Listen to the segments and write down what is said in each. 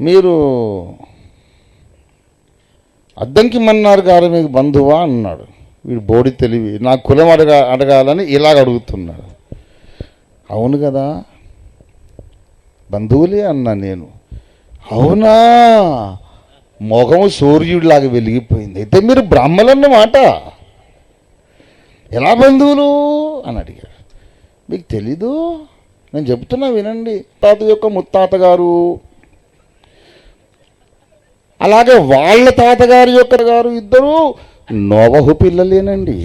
మీరు అద్దంకి మన్నారు గారు మీకు బంధువా అన్నాడు. వీడు బోడి తెలివి నా కులం అడగ అడగాలని ఇలాగ అడుగుతున్నాడు. అవును కదా? బంధువులే అన్నా నేను. అవునా? మొఖము సూర్యుడిలాగా వెలిగిపోయింది. అయితే మీరు బ్రాహ్మలన్నమాట ఎలా బంధువులు? అని అడిగాడు. మీకు తెలీదు? నేను చెప్తున్నా వినండి. తాత యొక్క ముత్తాత గారు అలాగే వాళ్ళ తాతగారి యొక్క గారు ఇద్దరు నోవహు పిల్లలేనండి.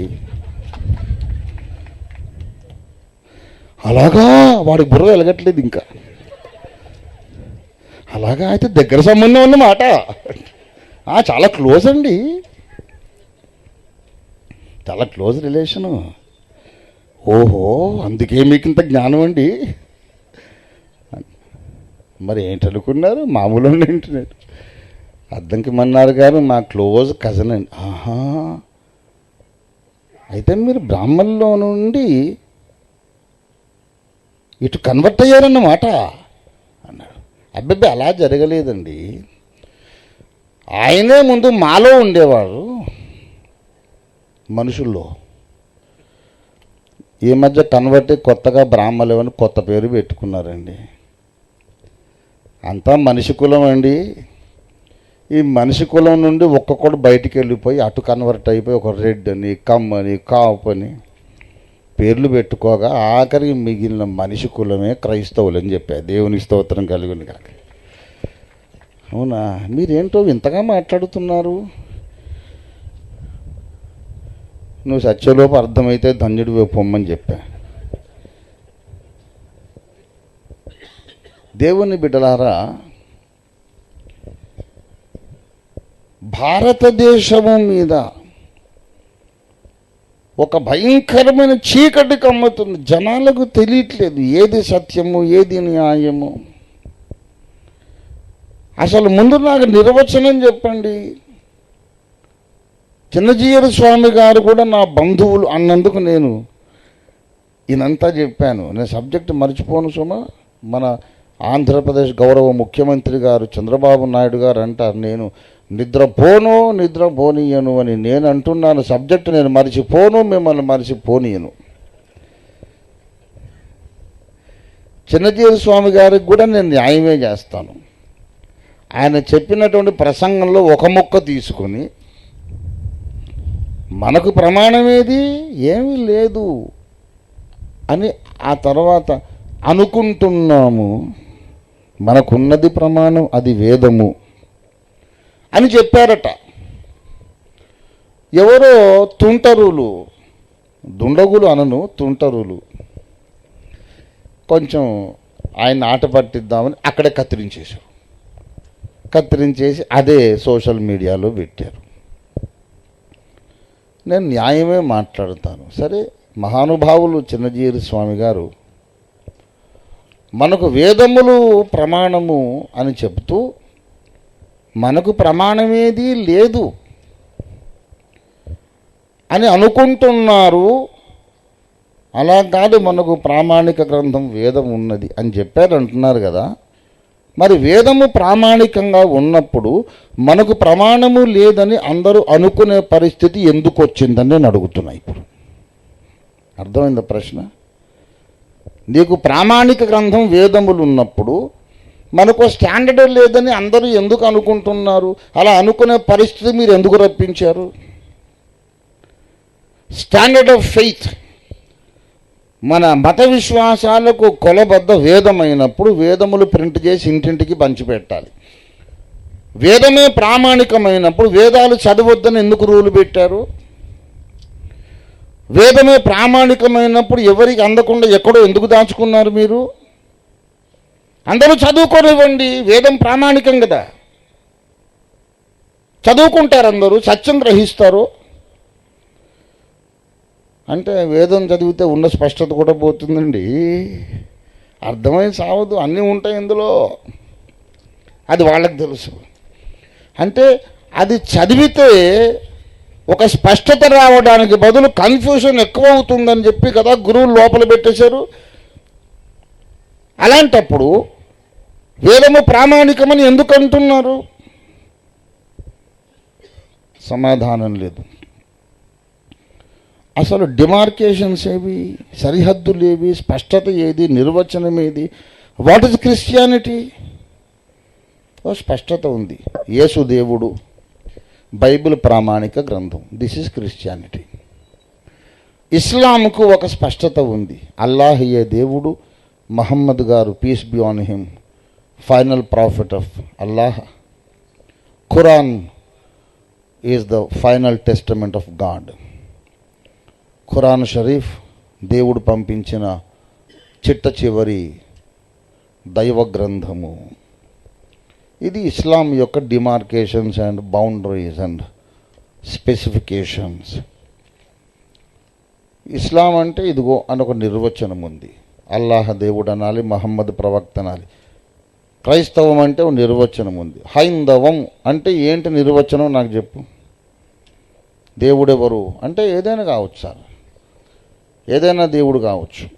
అలాగా వాడి బుర్ర వెలగట్లేదు ఇంకా. అలాగా అయితే దగ్గర సంబంధం అన్నమాట చాలా క్లోజ్ అండి. చాలా క్లోజ్ రిలేషను. ఓహో అందుకే మీకు ఇంత జ్ఞానం అండి. మరి ఏంటనుకున్నారు? మామూలు ఏంటంటే అద్దంకి మన్నారు గారు మా క్లోజ్ కజన్ అండి. ఆహా. అయితే మీరు బ్రాహ్మణులో నుండి ఇటు కన్వర్ట్ అయ్యారన్నమాట అన్నాడు. అబ్బాయి అలా జరగలేదండి. ఆయనే ముందు మాలో ఉండేవారు మనుషుల్లో. ఈ మధ్య కన్వర్ట్ కొత్తగా బ్రాహ్మలు అని కొత్త పేరు పెట్టుకున్నారండి. అంతా మనిషి కులం అండి. ఈ మనిషి కులం నుండి ఒక్కొక్కడు బయటికి వెళ్ళిపోయి అటు కన్వర్ట్ అయిపోయి ఒక రెడ్ అని కమ్ అని కాప్ అని పేర్లు పెట్టుకోగా ఆఖరికి మిగిలిన మనిషి కులమే క్రైస్తవులు అని చెప్పారు దేవునికి స్తోత్రం కలిగింది కాక అవునా? మీరేంటో ఇంతగా మాట్లాడుతున్నారు. నువ్వు సత్యలోపు అర్థమైతే ధన్యుడు పొమ్మని చెప్పా. దేవుని బిడ్డలారా భారతదేశము మీద ఒక భయంకరమైన చీకటి కమ్ముతుంది. జనాలకు తెలియట్లేదు ఏది సత్యము ఏది న్యాయము. అసలు ముందు నాకు నిర్వచనం చెప్పండి. చిన్నజీయర స్వామి గారు కూడా నా బంధువులు అన్నందుకు నేను ఈయనంతా చెప్పాను. నేను సబ్జెక్ట్ మర్చిపోను సుమ. మన ఆంధ్రప్రదేశ్ గౌరవ ముఖ్యమంత్రి గారు చంద్రబాబు నాయుడు గారు అంటారు. నేను నిద్రపోను నిద్రపోనీయను అని నేను అంటున్నాను. సబ్జెక్ట్ నేను మర్చిపోను మిమ్మల్ని మర్చిపోనీయను. చిన్నజీవి స్వామి గారికి కూడా నేను న్యాయమే చేస్తాను. ఆయన చెప్పినటువంటి ప్రసంగంలో ఒక మొక్క తీసుకొని మనకు ప్రమాణం ఏది ఏమీ లేదు అని ఆ తర్వాత అనుకుంటున్నాము. మనకున్నది ప్రమాణం అది వేదము. అని చెప్పారట. ఎవరో తుంటరులు దుండగులు అనను తుంటరులు. కొంచెం ఆయన ఆట పట్టిద్దామని అక్కడే కత్తిరించేశారు. కత్తిరించేసి అదే సోషల్ మీడియాలో పెట్టారు. నేను న్యాయమే మాట్లాడతాను. సరే మహానుభావులు చిన్నజీరి స్వామి గారు మనకు వేదములు ప్రమాణము అని చెప్తూ మనకు ప్రమాణమేది లేదు అని అనుకుంటున్నారు. అలా కాదు మనకు ప్రామాణిక గ్రంథం వేదం ఉన్నది అని చెప్పారు అంటున్నారు కదా. మరి వేదము ప్రామాణికంగా ఉన్నప్పుడు మనకు ప్రమాణము లేదని అందరూ అనుకునే పరిస్థితి ఎందుకు వచ్చిందని నేను అడుగుతున్నా ఇప్పుడు. అర్థమైందా ప్రశ్న? నీకు ప్రామాణిక గ్రంథం వేదములు ఉన్నప్పుడు మనకు స్టాండర్డ్ లేదని అందరూ ఎందుకు అనుకుంటున్నారు? అలా అనుకునే పరిస్థితి మీరు ఎందుకు రప్పించారు? స్టాండర్డ్ ఆఫ్ ఫెయిత్ మన మత విశ్వాసాలకు కొలబద్ద వేదమైనప్పుడు వేదములు ప్రింట్ చేసి ఇంటింటికి పంచిపెట్టాలి. వేదమే ప్రామాణికమైనప్పుడు వేదాలు చదవద్దని ఎందుకు రూలు పెట్టారు? వేదమే ప్రామాణికమైనప్పుడు ఎవరికి అందకుండా ఎక్కడో ఎందుకు దాచుకున్నారు మీరు? అందరూ చదువుకోనివ్వండి వేదం ప్రామాణికం కదా. చదువుకుంటారు అందరూ సత్యం గ్రహిస్తారు. అంటే వేదం చదివితే ఉన్న స్పష్టత కూడా పోతుందండి. అర్థమై సావదు అన్నీ ఉంటాయి ఇందులో. అది వాళ్ళకి తెలుసు. అంటే అది చదివితే ఒక స్పష్టత రావడానికి బదులు కన్ఫ్యూషన్ ఎక్కువ అవుతుందని చెప్పి కదా గురువులు లోపల పెట్టేశారు. అలాంటప్పుడు వేదము ప్రామాణికమని ఎందుకు అంటున్నారు? సమాధానం లేదు. అసలు డిమార్కేషన్స్ ఏవి? సరిహద్దులు ఏవి? స్పష్టత ఏది? నిర్వచనం ఏది? What is Christianity? ఓ స్పష్టత ఉంది. యేసు దేవుడు బైబిల్ ప్రామాణిక గ్రంథం. This is Christianity. ఇస్లాంకు ఒక స్పష్టత ఉంది. అల్లాహియే దేవుడు మహమ్మద్ గారు peace be upon him final prophet of Allah Quran is the final testament of God Quran Sharif దేవుడు పంపించిన చిట్ట చివరి దైవ గ్రంథము. ఇది ఇస్లాం యొక్క demarcations and boundaries and specifications Islam అంటే ఇదిగో అని ఒక నిర్వచనం ఉంది. అల్లాహ్ దేవుడు అనాలి మహమ్మద్ ప్రవక్త అనాలి క్రైస్తవం అంటే ఒక నిర్వచనం ఉంది. హైందవం అంటే ఏంటి నిర్వచనం నాకు చెప్పు. దేవుడెవరు అంటే ఏదైనా కావచ్చు సార్. ఏదైనా దేవుడు కావచ్చు.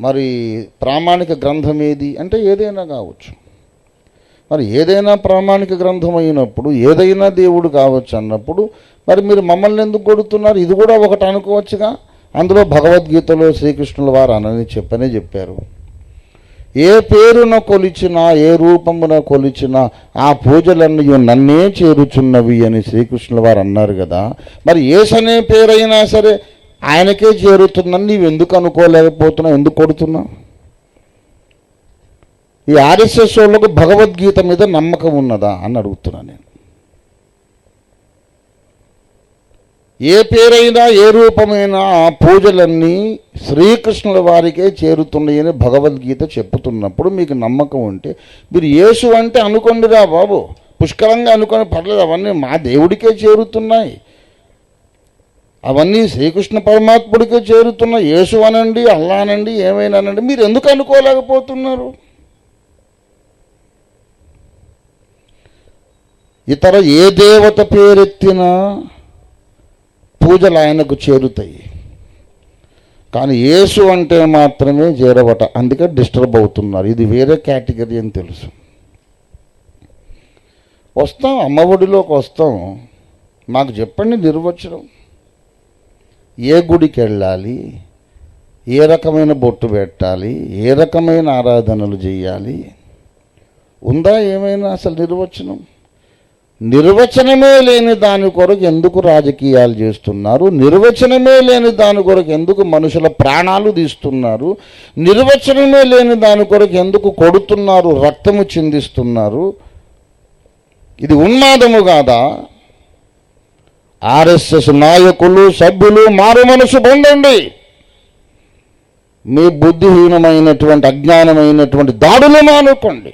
మరి ప్రామాణిక గ్రంథం ఏది అంటే ఏదైనా కావచ్చు. మరి ఏదైనా ప్రామాణిక గ్రంథం అయినప్పుడు ఏదైనా దేవుడు కావచ్చు అన్నప్పుడు మరి మీరు మమ్మల్ని ఎందుకు కొడుతున్నారు? ఇది కూడా ఒకటి అనుకోవచ్చుగా? అందులో భగవద్గీతలో శ్రీకృష్ణుల వారు అనని చెప్పనే చెప్పారు. ఏ పేరున కొలిచినా ఏ రూపమున కొలిచినా ఆ పూజలన్నీ నన్నే చేరుచున్నవి అని శ్రీకృష్ణుల వారు అన్నారు కదా. మరి ఏసనే పేరైనా సరే ఆయనకే చేరుతుందని నీవు ఎందుకు అనుకోలేకపోతున్నావు? ఎందుకు కొడుతున్నావు? ఈ ఆర్ఎస్ఎస్ వాళ్ళకు భగవద్గీత మీద నమ్మకం ఉన్నదా? అని అడుగుతున్నా నేను. ఏ పేరైనా ఏ రూపమైనా ఆ పూజలన్నీ శ్రీకృష్ణుల వారికే చేరుతున్నాయని భగవద్గీత చెప్పుతున్నప్పుడు మీకు నమ్మకం ఉంటే మీరు యేసు అంటే అనుకోండిరా బాబు పుష్కలంగా అనుకొని పర్లేదు అవన్నీ మా దేవుడికే చేరుతున్నాయి. అవన్నీ శ్రీకృష్ణ పరమాత్ముడికే చేరుతున్నాయి. యేసు అనండి అల్లా అనండి ఏమైనా అనండి మీరు ఎందుకు అనుకోలేకపోతున్నారు? ఇతర ఏ దేవత పేరెత్తినా పూజలు ఆయనకు చేరుతాయి. కానీ యేసు అంటే మాత్రమే చేరవట అందుకే డిస్టర్బ్ అవుతున్నారు. ఇది వేరే కేటగిరీ అని తెలుసు. వస్తాం అమ్మఒడిలోకి వస్తాం. మాకు చెప్పండి నిర్వచనం. ఏ గుడికి వెళ్ళాలి? ఏ రకమైన బొట్టు పెట్టాలి? ఏ రకమైన ఆరాధనలు చేయాలి? ఉందా ఏమైనా అసలు నిర్వచనం? నిర్వచనమే లేని దాని కొరకు ఎందుకు రాజకీయాలు చేస్తున్నారు? నిర్వచనమే లేని దాని కొరకు ఎందుకు మనుషుల ప్రాణాలు తీస్తున్నారు? నిర్వచనమే లేని దాని కొరకు ఎందుకు కొడుతున్నారు? రక్తము చిందిస్తున్నారు? ఇది ఉన్మాదము కాదా? ఆర్ఎస్ఎస్ నాయకులు సభ్యులు మారు మనసు పొందండి. మీ బుద్ధిహీనమైనటువంటి అజ్ఞానమైనటువంటి దాడులు మానుకోండి.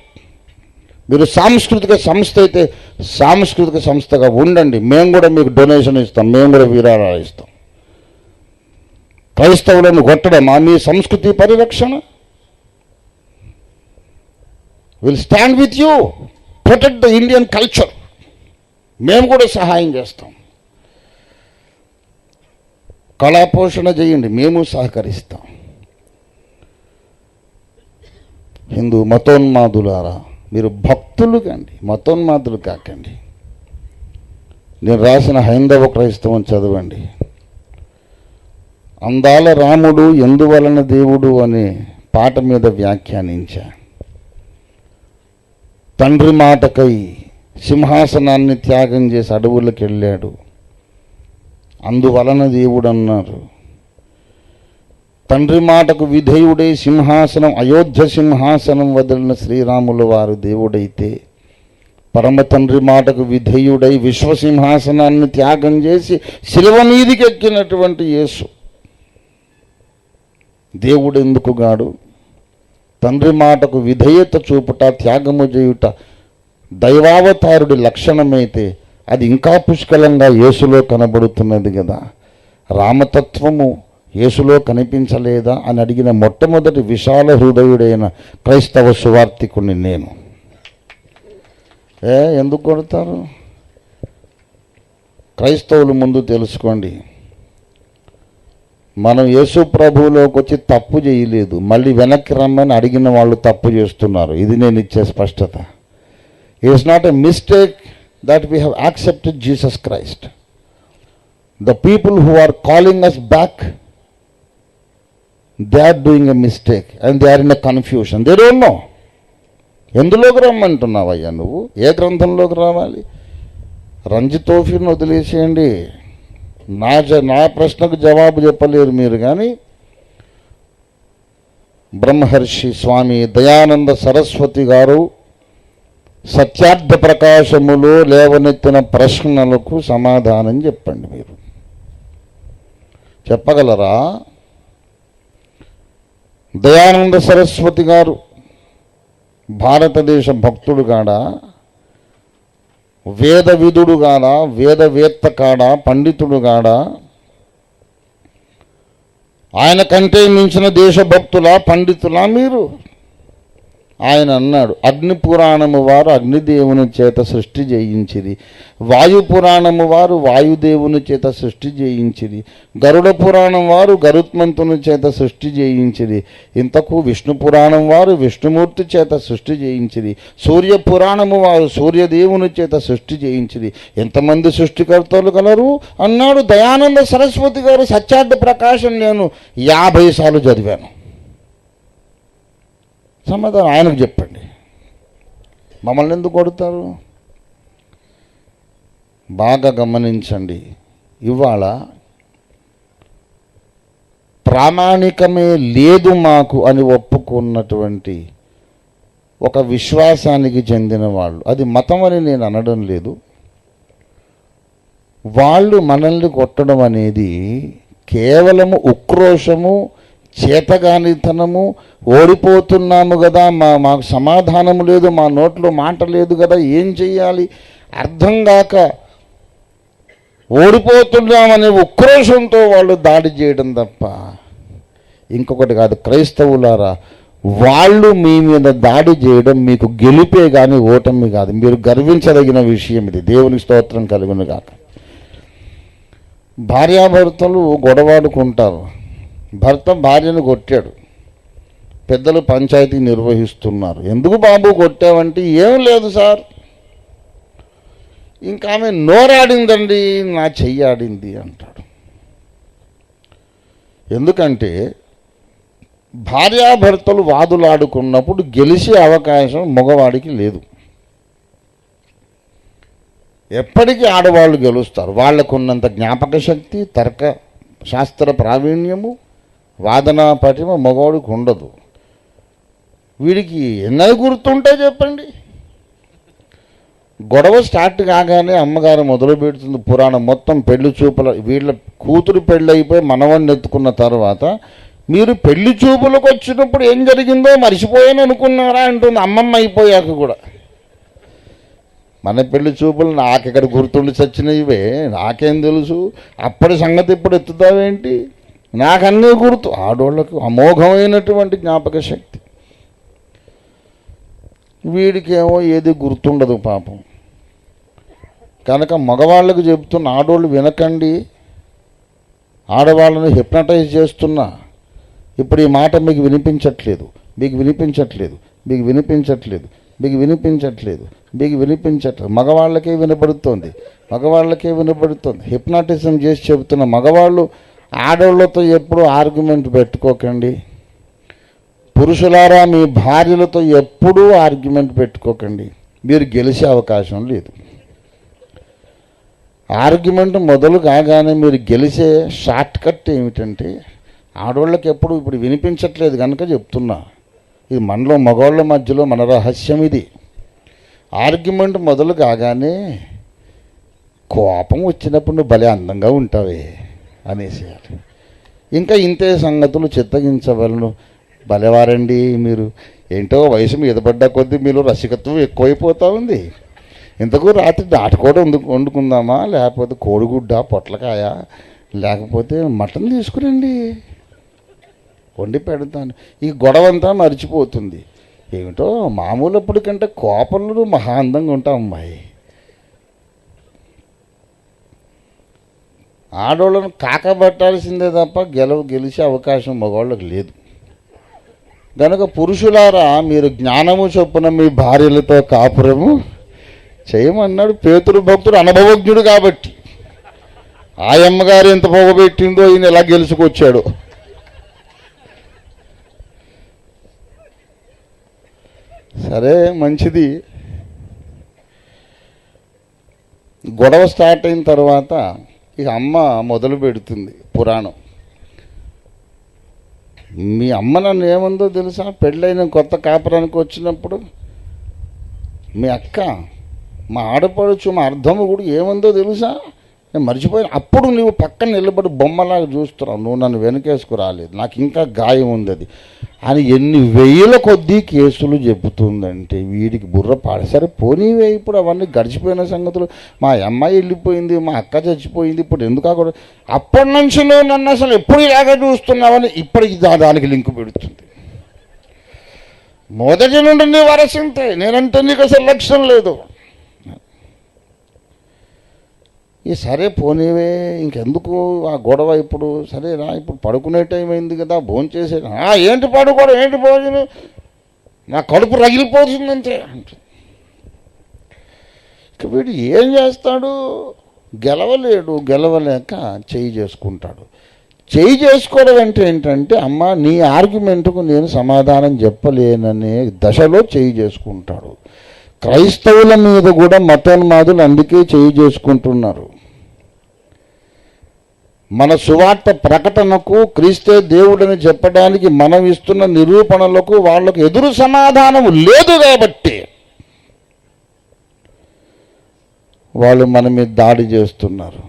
మీరు సాంస్కృతిక సంస్థ అయితే సాంస్కృతిక సంస్థగా ఉండండి. మేము కూడా మీకు డొనేషన్ ఇస్తాం. మేము కూడా విరాళాలు ఇస్తాం. క్రైస్తవులను కొట్టడమా? మీ సంస్కృతి పరిరక్షణ? Will stand with you protect the Indian culture మేము కూడా సహాయం చేస్తాం. కళాపోషణ చేయండి. మేము సహకరిస్తాం. హిందూ మతోన్మాదులారా మీరు భక్తులు కండి మతోన్మాదులు కాకండి. నేను రాసిన హైందవ క్రైస్తవం చదవండి. అందాల రాముడు ఎందువలన దేవుడు అనే పాట మీద వ్యాఖ్యానించా. తండ్రి మాటకై సింహాసనాన్ని త్యాగం చేసి అడవులకు వెళ్ళాడు అందువలన దేవుడు అన్నారు తండ్రి మాటకు విధేయుడై సింహాసనం అయోధ్య సింహాసనం వదిలిన శ్రీరాముల వారు దేవుడైతే పరమ తండ్రి మాటకు విధేయుడై విశ్వసింహాసనాన్ని త్యాగం చేసి శిలువ మీదికి ఎక్కినటువంటి యేసు. దేవుడు ఎందుకుగాడు తండ్రి మాటకు విధేయత చూపుట త్యాగము చేయుట దైవావతారుడి లక్షణమైతే అది ఇంకా పుష్కలంగా యేసులో కనబడుతున్నది కదా రామతత్వము యేసులో కనిపించలేదా అని అడిగిన మొట్టమొదటి విశాల హృదయుడైన క్రైస్తవ సువార్థికుని నేను. ఏ ఎందుకు కొడతారు? క్రైస్తవులు ముందు తెలుసుకోండి. మనం యేసు ప్రభువులోకి వచ్చి తప్పు చేయలేదు. మళ్ళీ వెనక్కి రమ్మని అడిగిన వాళ్ళు తప్పు చేస్తున్నారు. ఇది నేను ఇచ్చే స్పష్టత. It's not a mistake that we have accepted Jesus Christ the people who are calling us back they are doing a mistake and they are in a confusion they don't know ఎందులోకి రమ్మంటున్నావయ్యా నువ్వు? ఏ గ్రంథంలోకి రావాలి? రంజితోఫీని వదిలేసేయండి. నా జ నా ప్రశ్నకు జవాబు చెప్పలేరు మీరు కానీ. బ్రహ్మర్షి స్వామి దయానంద సరస్వతి గారు సత్యార్థ ప్రకాశములో లేవనెత్తిన ప్రశ్నలకు సమాధానం చెప్పండి మీరు. చెప్పగలరా? దయానంద సరస్వతి గారు భారతదేశ భక్తుడు కాడా వేద విధుడు కాడా వేదవేత్త కాడా పండితుడు కాడా ఆయన కంటే మించిన దేశభక్తులా పండితులా మీరు? ఆయన అన్నాడు అగ్ని పురాణము వారు అగ్నిదేవుని చేత సృష్టి చేయించిరి వాయు పురాణము వారు వాయుదేవుని చేత సృష్టి చేయించిరి గరుడ పురాణం వారు గరుత్మంతుని చేత సృష్టి చేయించిరి ఇంతకు విష్ణు పురాణం వారు విష్ణుమూర్తి చేత సృష్టి చేయించిరి సూర్య పురాణము వారు సూర్యదేవుని చేత సృష్టి చేయించిరి ఎంతమంది సృష్టికర్తలు కలరు అన్నాడు దయానంద సరస్వతి గారు సత్యార్థ ప్రకాశం నేను యాభై సార్లు చదివాను. సమాధానం ఆయనకు చెప్పండి. మమ్మల్ని ఎందుకు కొడతారు? బాగా గమనించండి. ఇవాళ ప్రామాణికమే లేదు మాకు అని ఒప్పుకున్నటువంటి ఒక విశ్వాసానికి చెందిన వాళ్ళు. అది మతం అని నేను అనడం లేదు. వాళ్ళు మనల్ని కొట్టడం అనేది కేవలము ఉక్రోషము చేతగానితనము ఓడిపోతున్నాము కదా మా మాకు సమాధానం లేదు మా నోట్లో మాట లేదు కదా ఏం చెయ్యాలి? అర్థం కాక ఓడిపోతున్నామనే ఉక్రోషంతో వాళ్ళు దాడి చేయడం తప్ప ఇంకొకటి కాదు క్రైస్తవులారా వాళ్ళు మీ మీద దాడి చేయడం మీకు గెలిపే కానీ ఓటమి కాదు. మీరు గర్వించదగిన విషయం ఇది. దేవుని స్తోత్రం కలుగును కాక భార్యాభర్తలు గొడవాడుకుంటారు. భర్త భార్యను కొట్టాడు. పెద్దలు పంచాయతీ నిర్వహిస్తున్నారు. ఎందుకు బాబు కొట్టావంటే ఏం లేదు సార్. ఇంకా ఆమె నోరాడిందండి నా చెయ్యి ఆడింది అంటాడు. ఎందుకంటే భార్యాభర్తలు వాదులాడుకున్నప్పుడు గెలిచే అవకాశం మగవాడికి లేదు. ఎప్పటికీ ఆడవాళ్ళు గెలుస్తారు. వాళ్ళకున్నంత జ్ఞాపక శక్తి తర్క శాస్త్ర ప్రావీణ్యము వాదనా పటిమ మగవాడికి ఉండదు వీడికి ఎన్నై గుర్తుంటాయి చెప్పండి. గొడవ స్టార్ట్ కాగానే అమ్మగారు మొదలు పెడుతుంది పురాణం. మొత్తం పెళ్ళి చూపుల వీళ్ళ కూతురు పెళ్ళి అయిపోయి ఎత్తుకున్న తర్వాత మీరు పెళ్ళి చూపులకు వచ్చినప్పుడు ఏం జరిగిందో మర్చిపోయాను అనుకున్నారా అంటుంది. అమ్మమ్మ అయిపోయాక కూడా. మన పెళ్ళి చూపులు నాకెక్కడ గుర్తుండి చచ్చినవే నాకేం తెలుసు? అప్పటి సంగతి ఇప్పుడు ఎత్తుతావేంటి? నాకన్నీ గుర్తు. ఆడోళ్ళకు అమోఘమైనటువంటి జ్ఞాపక శక్తి. వీడికేమో ఏది గుర్తుండదు పాపం. కనుక మగవాళ్ళకు చెబుతున్న ఆడోళ్ళు వినకండి. ఆడవాళ్ళని హిప్నటైజ్ చేస్తున్నా ఇప్పుడు ఈ మాట మీకు వినిపించట్లేదు. మీకు వినిపించట్లేదు. మీకు వినిపించట్లేదు. మీకు వినిపించట్లేదు. మీకు వినిపించట్లేదు. మగవాళ్ళకే వినపడుతోంది. మగవాళ్ళకే వినపడుతోంది. హిప్నాటిజం చేసి చెబుతున్న మగవాళ్ళు ఆడవాళ్ళతో ఎప్పుడు ఆర్గ్యుమెంట్ పెట్టుకోకండి. పురుషులారా మీ భార్యలతో ఎప్పుడూ ఆర్గ్యుమెంట్ పెట్టుకోకండి. మీరు గెలిచే అవకాశం లేదు. ఆర్గ్యుమెంట్ మొదలు కాగానే మీరు గెలిచే షార్ట్ కట్ ఏమిటంటే ఆడవాళ్ళకి ఎప్పుడు ఇప్పుడు వినిపించట్లేదు కనుక చెప్తున్నా. ఇది మనలో మగవాళ్ళ మధ్యలో మన రహస్యం ఇది. ఆర్గ్యుమెంట్ మొదలు కాగానే కోపం వచ్చినప్పుడు నువ్వు భలే అందంగా ఉంటావే. అనేసేయాలి. ఇంకా ఇంతే సంగతులు చిత్తగించవలను. భలేవారండి మీరు. ఏంటో వయసు మీద పడ్డ కొద్దీ మీలో రసికత్వం ఎక్కువైపోతూ ఉంది. ఇంతకు రాత్రి నాటుకోడ వండు వండుకుందామా? లేకపోతే కోడిగుడ్డ పొట్లకాయ లేకపోతే మటన్ తీసుకురండి. వండి పెడతాను. ఈ గొడవ అంతా మర్చిపోతుంది. ఏమిటో మామూలు అప్పటికంటే కోపంలో మహా అందంగా ఉంటాం అమ్మాయి. ఆడవాళ్ళను కాకబట్టాల్సిందే తప్ప గెలవ గెలిచే అవకాశం మగవాళ్ళకి లేదు. కనుక పురుషులారా మీరు జ్ఞానము చొప్పున మీ భార్యలతో కాపురము చేయమన్నాడు పేతుడు భక్తుడు అనుభవజ్ఞుడు కాబట్టి. ఆయమ్మగారు ఎంత పొగబెట్టిందో ఈయన ఎలా గెలుచుకొచ్చాడు. సరే మంచిది. గొడవ స్టార్ట్ అయిన తర్వాత ఇక అమ్మ మొదలు పెడుతుంది పురాణం. మీ అమ్మ నన్ను ఏముందో తెలుసా? పెళ్ళైన కొత్త కాపురానికి వచ్చినప్పుడు మీ అక్క మా ఆడపడుచు మా అర్థము కూడా ఏముందో తెలుసా? నేను మర్చిపోయాను. అప్పుడు నువ్వు పక్కన నిలబడి బొమ్మలాగా చూస్తున్నావు. నువ్వు నన్ను వెనకేసుకు రాలేదు. నాకు ఇంకా గాయం ఉంది అది. అని ఎన్ని వేల కొద్దీ కేసులు చెబుతుందంటే వీడికి బుర్ర పాడు. పోనీవే ఇప్పుడు అవన్నీ గడిచిపోయిన సంగతులు. మా అమ్మాయి వెళ్ళిపోయింది మా అక్క చచ్చిపోయింది ఇప్పుడు ఎందుకు కాకూడదు అప్పటి నుంచి నువ్వు నన్ను అసలు ఎప్పుడు ఇలాగ చూస్తున్నావని ఇప్పటికి దా- దానికి లింక్ పెడుతుంది. మొదటి నుండి నీ వరసింతే. నేనంటే నీకు అసలు లక్ష్యం లేదు. ఈ సరే పోనీవే ఇంకెందుకు ఆ గొడవ ఇప్పుడు? సరేరా ఇప్పుడు పడుకునే టైం అయింది కదా భోజనం చేసే "ఆ, ఏంటి పడుకోవడం ఏంటి భోజనం? నా కడుపు రగిలిపోతుందంటే అంటుంది. ఇక వీడు ఏం చేస్తాడు? గెలవలేడు గెలవలేక చేయి చేసుకుంటాడు. చేయి చేసుకోవడం అంటే ఏంటంటే అమ్మ నీ ఆర్గ్యుమెంట్కు నేను సమాధానం చెప్పలేననే దశలో చేయి చేసుకుంటాడు. క్రైస్తవుల మీద కూడా మతోన్మాదులు అందుకే చేయి చేసుకుంటున్నారు. మన సువార్త ప్రకటనకు క్రీస్తే దేవుడని చెప్పడానికి మనం ఇస్తున్న నిరూపణలకు వాళ్ళకు ఎదురు సమాధానం లేదు కాబట్టి వాళ్ళు మన మీద దాడి చేస్తున్నారు.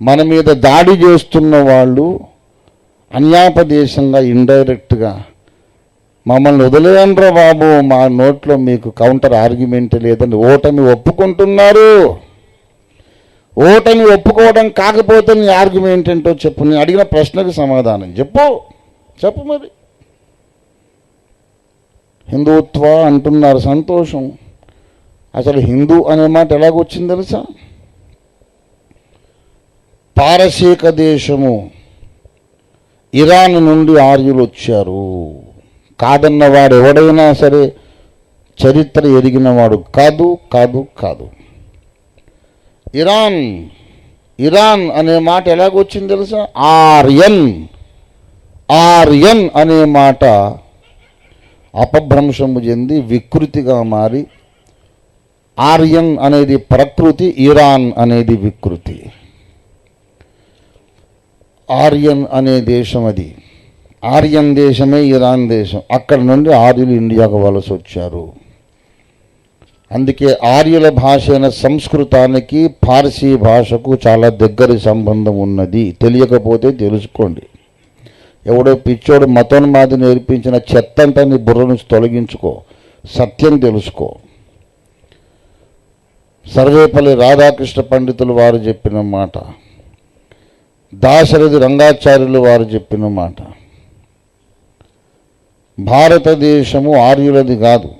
మన మీద దాడి చేస్తున్న వాళ్ళు అన్యాపదేశంగా ఇండైరెక్ట్గా మమ్మల్ని వదిలేయండ్రా బాబు మా నోట్లో మీకు కౌంటర్ ఆర్గ్యుమెంట్ లేదని ఓటమి ఒప్పుకుంటున్నారు. ఓటమి ఒప్పుకోవడం కాకపోతే నీ ఆర్గ్యుమెంట్ ఏంటో చెప్పు. నేను అడిగిన ప్రశ్నకు సమాధానం చెప్పు. చెప్పు మరి. హిందుత్వ అంటున్నారు సంతోషం. అసలు హిందూ అనే మాట ఎలాగొచ్చింది తెలుసా? పారసీక దేశము ఇరాన్ నుండి ఆర్యులు వచ్చారు కాదన్నవాడు ఎవడైనా సరే చరిత్ర ఎరిగినవాడు కాదు కాదు కాదు. ఇరాన్ ఇరాన్ అనే మాట ఎలాగొచ్చింది తెలుసా? ఆర్యన్ ఆర్యన్ అనే మాట అపభ్రంశము చెంది వికృతిగా మారి ఆర్యన్ అనేది ప్రకృతి ఇరాన్ అనేది వికృతి. ఆర్యన్ అనే దేశం అది. ఆర్యన్ దేశమే ఇరాన్ దేశం. అక్కడ నుండి ఆర్యులు ఇండియాకు వలస వచ్చారు అందుకే ఆర్యుల భాష అయిన సంస్కృతానికి పార్సీ భాషకు చాలా దగ్గర సంబంధం ఉన్నది. తెలియకపోతే తెలుసుకోండి. ఎవడో పిచ్చోడు మతోన్మాది నేర్పించిన చెత్తంతా నీ బుర్ర నుంచి తొలగించుకో. సత్యం తెలుసుకో. సర్వేపల్లి రాధాకృష్ణ పండితులు వారు చెప్పిన మాట. దాశరథి రంగాచార్యులు వారు చెప్పిన మాట. భారతదేశము ఆర్యులది కాదు.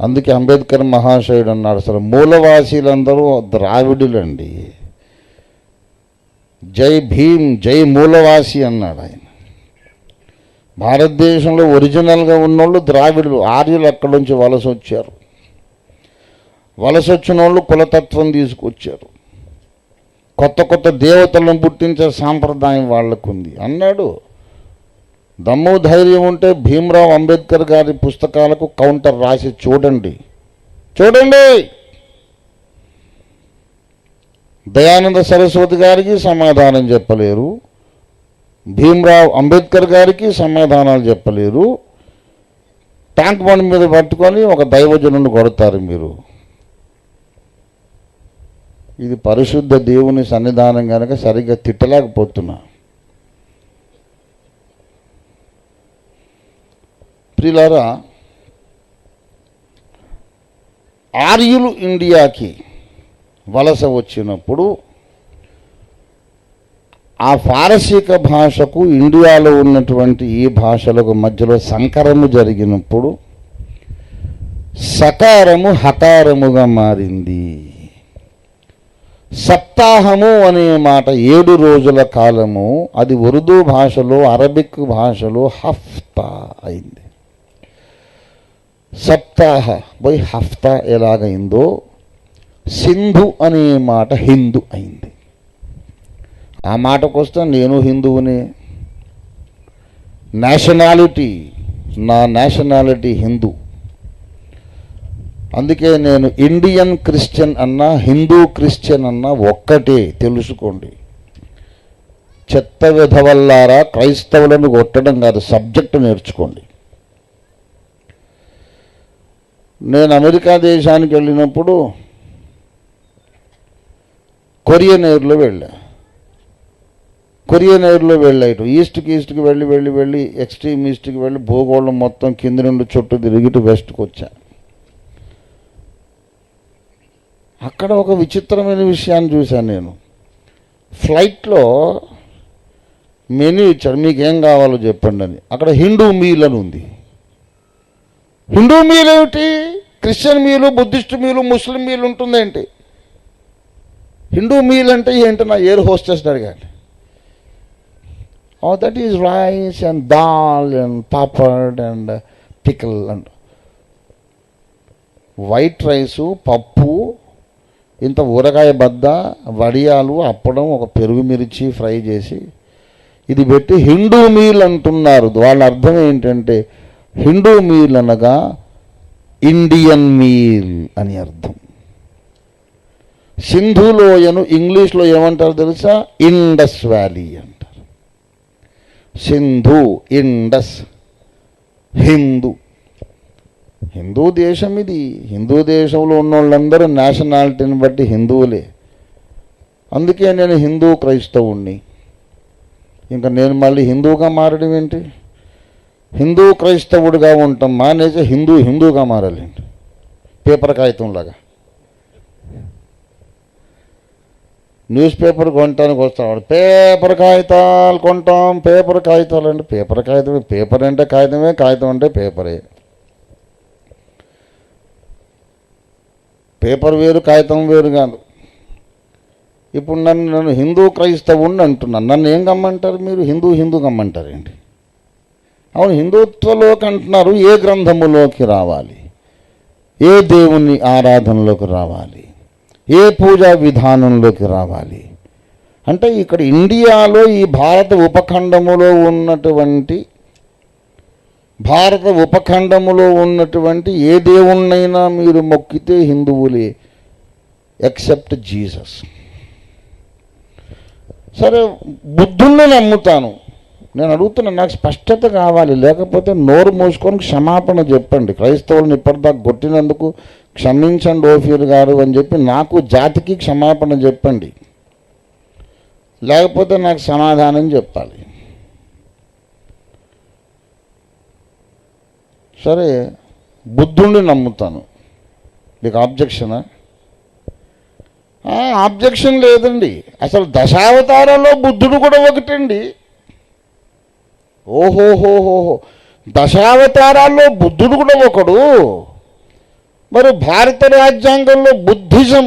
అందుకే అంబేద్కర్ మహాశయుడు అన్నాడు అసలు మూలవాసీలందరూ ద్రావిడులండి. జై భీమ్ జై మూలవాసి అన్నాడు ఆయన. భారతదేశంలో ఒరిజినల్గా ఉన్నోళ్ళు ద్రావిడులు ఆర్యులు అక్కడి నుంచి వలస వచ్చారు వలస వచ్చిన వాళ్ళు కులతత్వం తీసుకొచ్చారు. కొత్త కొత్త దేవతలను పుట్టించే సాంప్రదాయం వాళ్ళకుంది. అన్నాడు దమ్ము ధైర్యం ఉంటే భీమరావు అంబేద్కర్ గారి పుస్తకాలకు కౌంటర్ రాసి చూడండి. చూడండి! దయానంద సరస్వతి గారికి సమాధానం చెప్పలేరు. భీమరావు అంబేద్కర్ గారికి సమాధానాలు చెప్పలేరు. ట్యాంక్ బండ్ మీద పట్టుకొని ఒక దైవజనుని కొడతారు మీరు. ఇది పరిశుద్ధ దేవుని సన్నిధానం కనుక సరిగ్గా తిట్టలేకపోతున్నా. ప్రియులారా ఆర్యులు ఇండియాకి వలస వచ్చినప్పుడు ఆ పారసీక భాషకు ఇండియాలో ఉన్నటువంటి ఈ భాషలకు మధ్యలో సంకరము జరిగినప్పుడు సకారము హకారముగా మారింది. సప్తాహము అనే మాట ఏడు రోజుల కాలము అది ఉర్దూ భాషలో అరబిక్ భాషలో హఫ్తా అయింది. సప్తాహ పోయి హఫ్తా ఎలాగైందో సింధు అనే మాట హిందూ అయింది. ఆ మాటకొస్తే నేను హిందువునే. నేషనాలిటీ నా నేషనాలిటీ హిందూ. అందుకే నేను ఇండియన్ క్రిస్టియన్ అన్నా హిందూ క్రిస్టియన్ అన్నా ఒక్కటే తెలుసుకోండి. చెత్త విధవల్లారా క్రైస్తవులను కొట్టడం కాదు సబ్జెక్టు నేర్చుకోండి. నేను అమెరికా దేశానికి వెళ్ళినప్పుడు కొరియన్ ఎయిర్లో వెళ్ళా. కొరియన్ ఎయిర్లో వెళ్ళా ఇటు. ఈస్ట్కి ఈస్ట్కి వెళ్ళి వెళ్ళి వెళ్ళి ఎక్స్ట్రీమ్ ఈస్ట్కి వెళ్ళి భూగోళం మొత్తం కింద నుండి చుట్టూ తిరిగి వెస్ట్కి వచ్చా. అక్కడ ఒక విచిత్రమైన విషయాన్ని చూశాను నేను. ఫ్లైట్లో మెనూ ఇచ్చాడు. మీకు ఏం కావాలో చెప్పండి అని. అక్కడ హిందూ మీల్ అని ఉంది హిందూ మీల్ ఏమిటి క్రిస్టియన్ మీలు బుద్ధిస్ట్ మీలు ముస్లిం మీలు ఉంటుందేంటి? హిందూ మీల్ అంటే ఏంటి నా ఎయిర్ హోస్టెస్ అడిగాను ఓ that is rice and dal and papad and pickle and white rice పప్పు ఇంత ఊరగాయ బద్ద వడియాలు అప్పడం ఒక పెరుగు మిర్చి ఫ్రై చేసి ఇది పెట్టి హిందూ మీల్ అంటున్నారు వాళ్ళ అర్థం ఏంటంటే హిందూ మీల్ అనగా ఇండియన్ మీల్ అని అర్థం. సింధు లోయను ఇంగ్లీష్లో ఏమంటారు తెలుసా? ఇండస్ వ్యాలీ అంటారు. సింధు ఇండస్ హిందూ. హిందూ దేశం ఇది. హిందూ దేశంలో ఉన్న వాళ్ళందరూ నేషనాలిటీని బట్టి హిందువులే. అందుకే నేను హిందూ క్రైస్తవుణ్ణి. ఇంకా నేను మళ్ళీ హిందూగా మారడం ఏంటి? హిందూ క్రైస్తవుడిగా ఉంటాం మానేసి హిందూ హిందూగా మారాలండి పేపర్ కాగితంలాగా. న్యూస్ పేపర్ కొనటానికి వస్తాడు పేపర్ కాగితాలు కొంటాం పేపర్ కాగితాలు అంటే పేపర్ కాగితం పేపర్ అంటే కాగితమే కాగితం అంటే పేపరే. పేపర్ వేరు కాగితం వేరు కాదు. ఇప్పుడు నన్ను నన్ను హిందూ క్రైస్తవుని అంటున్నాను నన్ను ఏం కమ్మంటారు మీరు? హిందూ హిందూ కమ్మంటారేంటి అవును హిందుత్వలోకి అంటున్నారు ఏ గ్రంథములోకి రావాలి? ఏ దేవుని ఆరాధనలోకి రావాలి? ఏ పూజా విధానంలోకి రావాలి? అంటే ఇక్కడ ఇండియాలో ఈ భారత ఉపఖండములో ఉన్నటువంటి భారత ఉపఖండములో ఉన్నటువంటి ఏ దేవుణ్ణైనా మీరు మొక్కితే హిందువులే ఎక్సెప్ట్ జీసస్. సరే బుద్ధుణ్ణి నమ్ముతాను. నేను అడుగుతున్నాను నాకు స్పష్టత కావాలి. లేకపోతే నోరు మూసుకొని క్షమాపణ చెప్పండి. క్రైస్తవులను ఇప్పటిదాకా కొట్టినందుకు క్షమించండి ఓఫీర్ గారు అని చెప్పి నాకు జాతికి క్షమాపణ చెప్పండి. లేకపోతే నాకు సమాధానం చెప్పాలి. సరే బుద్ధుణ్ణి నమ్ముతాను. మీకు ఆబ్జెక్షనా? ఆబ్జెక్షన్ లేదండి. అసలు దశావతారంలో బుద్ధుడు కూడా ఒకటండి. ఓహోహోహోహో దశావతారాల్లో బుద్ధుడు కూడా ఒకడు. మరి భారత రాజ్యాంగంలో బుద్ధిజం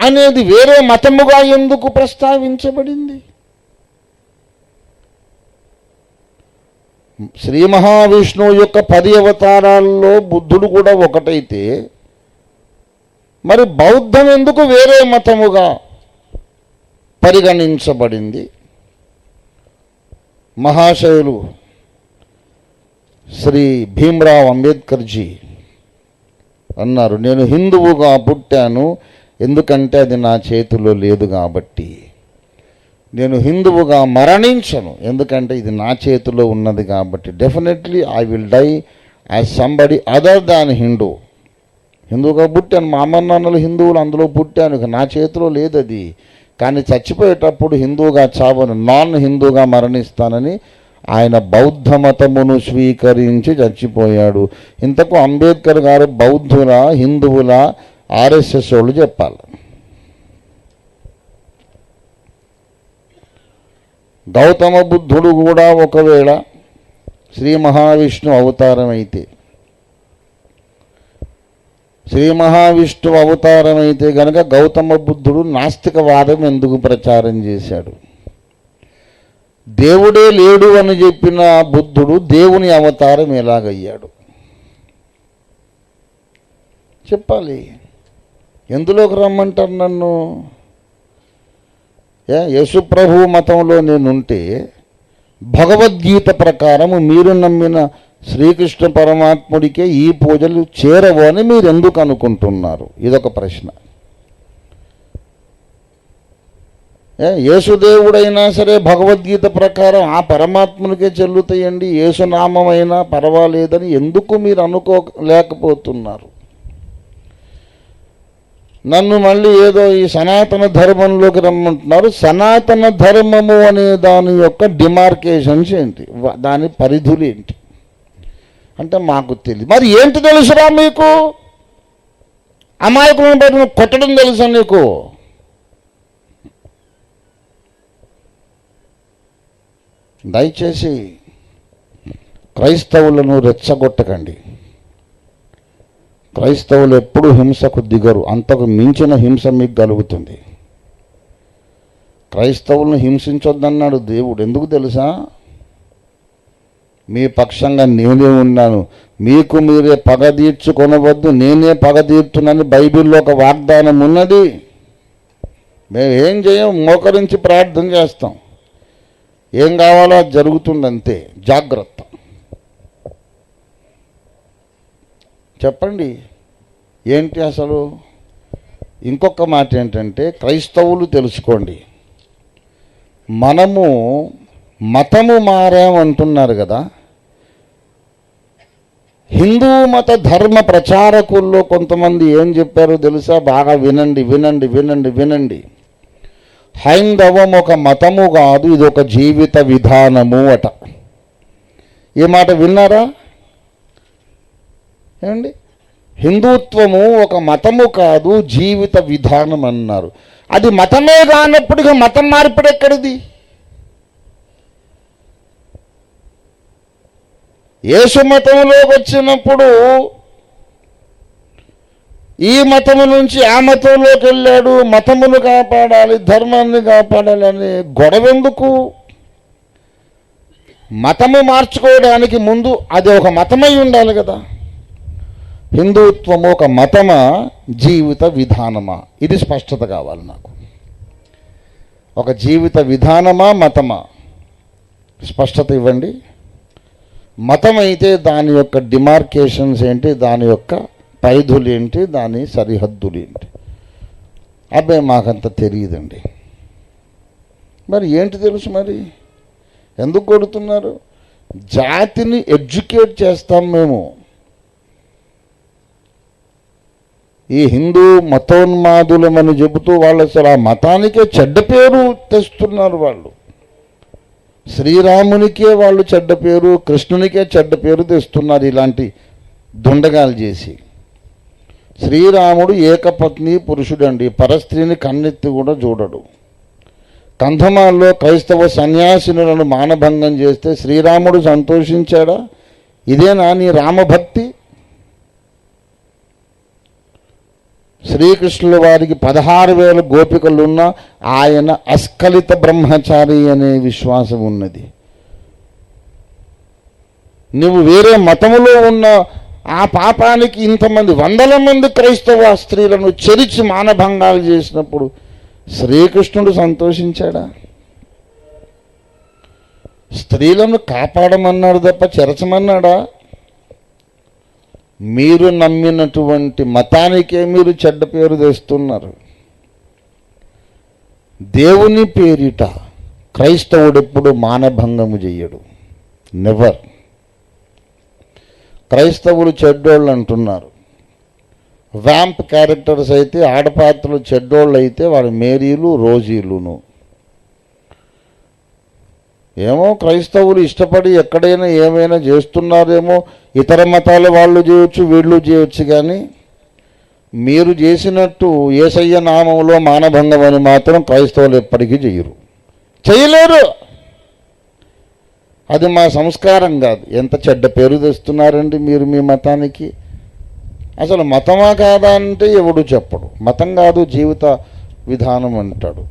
అనేది వేరే మతముగా ఎందుకు ప్రస్తావించబడింది? శ్రీ మహావిష్ణువు యొక్క పది అవతారాల్లో బుద్ధుడు కూడా ఒకటైతే మరి బౌద్ధం ఎందుకు వేరే మతముగా పరిగణించబడింది? మహాశయులు శ్రీ భీమ్రావ్ అంబేద్కర్జీ అన్నారు నేను హిందువుగా పుట్టాను ఎందుకంటే అది నా చేతిలో లేదు కాబట్టి. నేను హిందువుగా మరణించను ఎందుకంటే ఇది నా చేతిలో ఉన్నది కాబట్టి. Definitely I will die as somebody other than Hindu హిందువుగా పుట్టాను మా అమ్మ నాన్నలు హిందువులు అందులో పుట్టాను నా చేతిలో లేదు అది. కానీ చచ్చిపోయేటప్పుడు హిందువుగా చావను నాన్ హిందూగా మరణిస్తానని ఆయన బౌద్ధ మతమును స్వీకరించి చచ్చిపోయాడు. ఇంతకు అంబేద్కర్ గారు బౌద్ధుల హిందువుల ఆర్ఎస్ఎస్ వాళ్ళు చెప్పాలి. గౌతమ బుద్ధుడు కూడా ఒకవేళ శ్రీ మహావిష్ణు అవతారం అయితే శ్రీ మహావిష్ణువు అవతారం అయితే గనక గౌతమ బుద్ధుడు నాస్తికవాదం ఎందుకు ప్రచారం చేశాడు? దేవుడే లేడు అని చెప్పిన బుద్ధుడు దేవుని అవతారం ఎలాగయ్యాడు? చెప్పాలి. ఎందులోకి రమ్మంటారు నన్ను? యశుప్రభు మతంలో నేనుంటే భగవద్గీత ప్రకారం మీరు నమ్మిన శ్రీకృష్ణ పరమాత్ముడికే ఈ పూజలు చేరవు అని మీరు ఎందుకు అనుకుంటున్నారు? ఇదొక ప్రశ్న. యేసుదేవుడైనా సరే భగవద్గీత ప్రకారం ఆ పరమాత్మునికే చెల్లుతాయండి ఏసునామైనా పర్వాలేదని ఎందుకు మీరు అనుకోలేకపోతున్నారు నన్ను మళ్ళీ ఏదో ఈ సనాతన ధర్మంలోకి రమ్మంటున్నారు. సనాతన ధర్మము అనే దాని యొక్క డిమార్కేషన్స్ ఏంటి? దాని పరిధులు ఏంటి? అంటే మాకు తెలియదు మరి ఏంటి తెలుసురా మీకు? అమాయకులను బయట కొట్టడం తెలుసా నీకు? దయచేసి క్రైస్తవులను రెచ్చగొట్టకండి. క్రైస్తవులు ఎప్పుడు హింసకు దిగరు. అంతకు మించిన హింస మీకు కలుగుతుంది. క్రైస్తవులను హింసించొద్దన్నాడు దేవుడు. ఎందుకు తెలుసా? మీ పక్షంగా నేనే ఉన్నాను. మీకు మీరే పగ తీర్చుకొనవద్దు నేనే పగ తీర్చునని బైబిల్లో ఒక వాగ్దానం ఉన్నది. మేము ఏం చేయం? మోకరించి ప్రార్థన చేస్తాం. ఏం కావాలో అది జరుగుతుందంతే. జాగ్రత్త. చెప్పండి. ఏంటి అసలు? ఇంకొక మాట ఏంటంటే క్రైస్తవులు తెలుసుకోండి. మనము మతము మారామంటున్నారు కదా. హిందూ మత ధర్మ ప్రచారకుల్లో కొంతమంది ఏం చెప్పారో తెలుసా? బాగా వినండి వినండి వినండి వినండి. హైందవం ఒక మతము కాదు ఇది ఒక జీవిత విధానము అట. ఈ మాట విన్నారా? ఏమండి? హిందుత్వము ఒక మతము కాదు జీవిత విధానం అన్నారు. అది మతమే కానప్పటికీ మతం మార్పిడి ఎక్కడిది? యేసు మతంలోకి వచ్చినప్పుడు ఈ మతము నుంచి ఆ మతంలోకి వెళ్ళాడు. మతమును కాపాడాలి ధర్మాన్ని కాపాడాలి అనే గొడవెందుకు? మతము మార్చుకోవడానికి ముందు అది ఒక మతమై ఉండాలి కదా. హిందుత్వము ఒక మతమా? జీవిత విధానమా? ఇది స్పష్టత కావాలి నాకు. ఒక జీవిత విధానమా మతమా? స్పష్టత ఇవ్వండి. మతం అయితే దాని యొక్క డిమార్కేషన్స్ ఏంటి? దాని యొక్క పైధులు ఏంటి? దాని సరిహద్దులు ఏంటి? అబ్బాయి మాకంత తెలియదండి మరి ఏంటి తెలుసు మరి? ఎందుకు కొడుతున్నారు? జాతిని ఎడ్యుకేట్ చేస్తాం మేము. ఈ హిందూ మతోన్మాదులమని చెబుతూ వాళ్ళు అసలు ఆ మతానికే చెడ్డ పేరు తెస్తున్నారు వాళ్ళు. శ్రీరామునికే వాళ్ళు చెడ్డ పేరు కృష్ణునికే చెడ్డ పేరు తెస్తున్నారు ఇలాంటి దుండగాలు చేసి. శ్రీరాముడు ఏకపత్ని పురుషుడండి పరస్త్రీని కన్నెత్తి కూడా చూడడు. కంధమాల్లో క్రైస్తవ సన్యాసినులను మానభంగం చేస్తే శ్రీరాముడు సంతోషించాడా? ఇదేనా నీ రామభక్తి? శ్రీకృష్ణుల వారికి పదహారు వేల గోపికలున్న ఆయన అస్ఖలిత బ్రహ్మచారి అనే విశ్వాసం ఉన్నది. నువ్వు వేరే మతములో ఉన్న ఆ పాపానికి ఇంతమంది వందల మంది క్రైస్తవ స్త్రీలను చెరిచి మానభంగాలు చేసినప్పుడు శ్రీకృష్ణుడు సంతోషించాడా? స్త్రీలను కాపాడమన్నాడు తప్ప చెరచమన్నాడా? మీరు నమ్మినటువంటి మతానికే మీరు చెడ్డ పేరు తెస్తున్నారు. దేవుని పేరిట క్రైస్తవుడు ఎప్పుడు మానభంగము చెయ్యడు. నెవర్ క్రైస్తవులు చెడ్డోళ్ళు అంటున్నారు. వ్యాంప్ క్యారెక్టర్స్ అయితే ఆడపాత్రలు చెడ్డోళ్ళు అయితే వాడు మేరీలు రోజీలును. ఏమో క్రైస్తవులు ఇష్టపడి ఎక్కడైనా ఏమైనా చేస్తున్నారేమో ఇతర మతాల వాళ్ళు చేయొచ్చు వీళ్ళు చేయొచ్చు కానీ మీరు చేసినట్టు ఏసయ్య నామంలో మానభంగం అని మాత్రం క్రైస్తవులు ఎప్పటికీ చేయరు చేయలేరు అది మా సంస్కారం కాదు. ఎంత చెడ్డ పేరు తెస్తున్నారండి మీరు మీ మతానికి? అసలు మతమా కాదా అంటే ఎవడు చెప్పడు. మతం కాదు జీవిత విధానం అంటాడు.